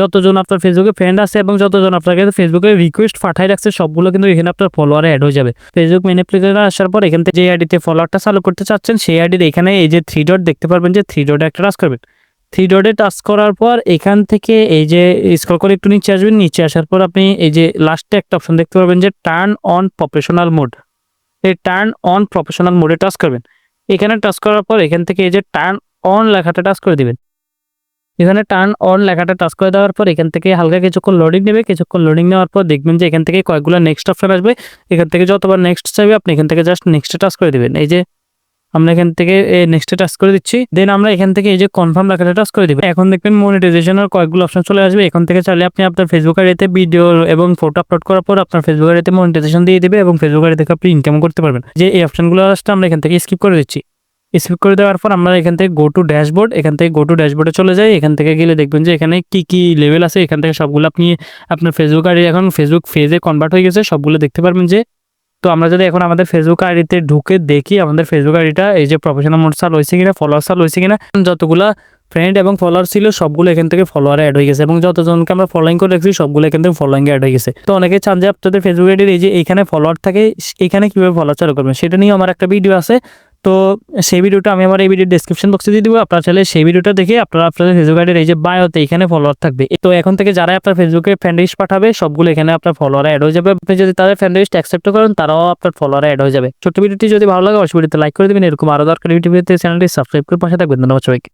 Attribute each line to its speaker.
Speaker 1: যতজন আপনার ফেসবুকে ফ্রেন্ড আছে এবং যতজন আপনার কাছে ফেসবুকে রিকোয়েস্ট পাঠাই রাখছে, সবগুলো কিন্তু এখানে আপনার ফলোয়ারে অ্যাড হয়ে যাবে। ফেসবুক মেন আসার পর এখান থেকে যে আইডিতে ফলোয়ারটা চালু করতে চাচ্ছেন, সেই আইডির এখানে এই যে থ্রি ডট দেখতে পারবেন যে থ্রি ডটে একটা টাচ করবেন। থ্রি ডটে টাচ করার পর এখান থেকে এই যে স্ক্রল করে একটু নিচে আসবেন, নিচে আসার পর আপনি এই যে লাস্টে একটা অপশন দেখতে পারবেন যে টার্ন অন প্রফেশনাল মোড এই টার্ন অন প্রফেশনাল মোডে টাচ করবেন। এখানে টাচ করার পর এখান থেকে এই যে টার্ন অন লেখাটা টাচ করে দিবেন। এখানে টার্ন অন লেখাটা টাচ করে দেওয়ার পর এখান থেকে হালকা কিছুক্ষণ লোডিং নেবে। কিছুক্ষণ লোডিং নেওয়ার পর দেখবেন যে এখান থেকে কয়েকগুলো নেক্সট অপশন আসবে। এখান থেকে যতবার নেক্সট চাইবে আপনি এখান থেকে জাস্ট নেক্সটে টাচ করে দেবেন। এই যে আমরা এখান থেকে নেক্সটে টাচ করে দিচ্ছি। দেন আমরা এখান থেকে এই যে কনফার্ম লেখাটা টাচ করে দিব। এখন দেখবেন মনিটাইজেশনের কয়েকগুলো অপশন চলে আসবে। এখান থেকে চাইলে আপনি আপনার ফেসবুক আইডিতে ভিডিও এবং ফটো আপলোড করার পর আপনার ফেসবুক আইডিতে মনিটাইজেশন দিয়ে দেবে এবং ফেসবুক আইডি থেকে আপনি ইনকাম করতে পারবেন। যে এই অপশনগুলো আসলে আমরা এখান থেকে স্কিপ করে দিচ্ছি। স্কিপ করে দেওয়ার পর আমরা এখান থেকে গো টু ড্যাশবোর্ড এখান থেকে গো টু ড্যাশবোর্ডে চলে যাই। এখান থেকে গেলে দেখবেন যে এখানে কি কি লেভেল আছে? এখান থেকে সবগুলো আপনি, আপনার ফেসবুক আইডি এখন ফেসবুক ফেজে কনভার্ট হয়ে গেছে, সবগুলো দেখতে পারবেন যে। তো আমরা যদি এখন আমাদের ফেসবুক আইডিতে ঢুকে দেখি আমাদের ফেসবুক আইডিটা এই যে প্রফেশনাল মোড সাল হয়েছে কিনা ফলোয়ার সাল হয়েছে কিনা, যতগুলা ফ্রেন্ড এবং ফলোয়ার ছিল সবগুলো এখান থেকে ফলোয়ার অ্যাড হয়ে গেছে এবং যতজনকে আমরা ফলোইং করে রাখছি, সবগুলো এখান থেকে ফলোয়িং অ্যাড হয়ে গেছে। তো অনেকে চান যে আপনাদের ফেসবুক আইডির এই যে এখানে ফলোয়ার থাকে, এখানে কীভাবে ফলোয়ার চালু করবেন? সেটা নিয়ে আমার একটা ভিডিও আছে। তো সেই ভিডিওটা আমি আমার এই ভিডিও ডিসক্রিপশন বক্সে দিয়ে দিব। আপনারা চাইলে সেই ভিডিওটা দেখে আপনারা আপনাদের ফেসবুক আইডির এই যে বায়োতে এখানে ফলোয়ার থাকবে। তো এখন থেকে যারা আপনার ফেসবুকে ফ্রেন্ড লিস্ট পাঠাবে, সবগুলো এখানে আপনার ফলোয়ার অ্যাড হয়ে যাবে। আপনি যদি তাদের ফ্রেন্ড লিস্ট অ্যাকসেপ্ট করেন, তারাও আপনার ফলোয়ার অ্যাড হয়ে যাবে। ছোট্ট ভিডিওটি যদি ভালো লাগে ভিডিওতে লাইক করে দেবেন। এরকম আরও দরকার ইউটিউবে চ্যানেলটি সাবস্ক্রাইব করে পাশে থাকবেন। ধন্যবাদ সবাইকে।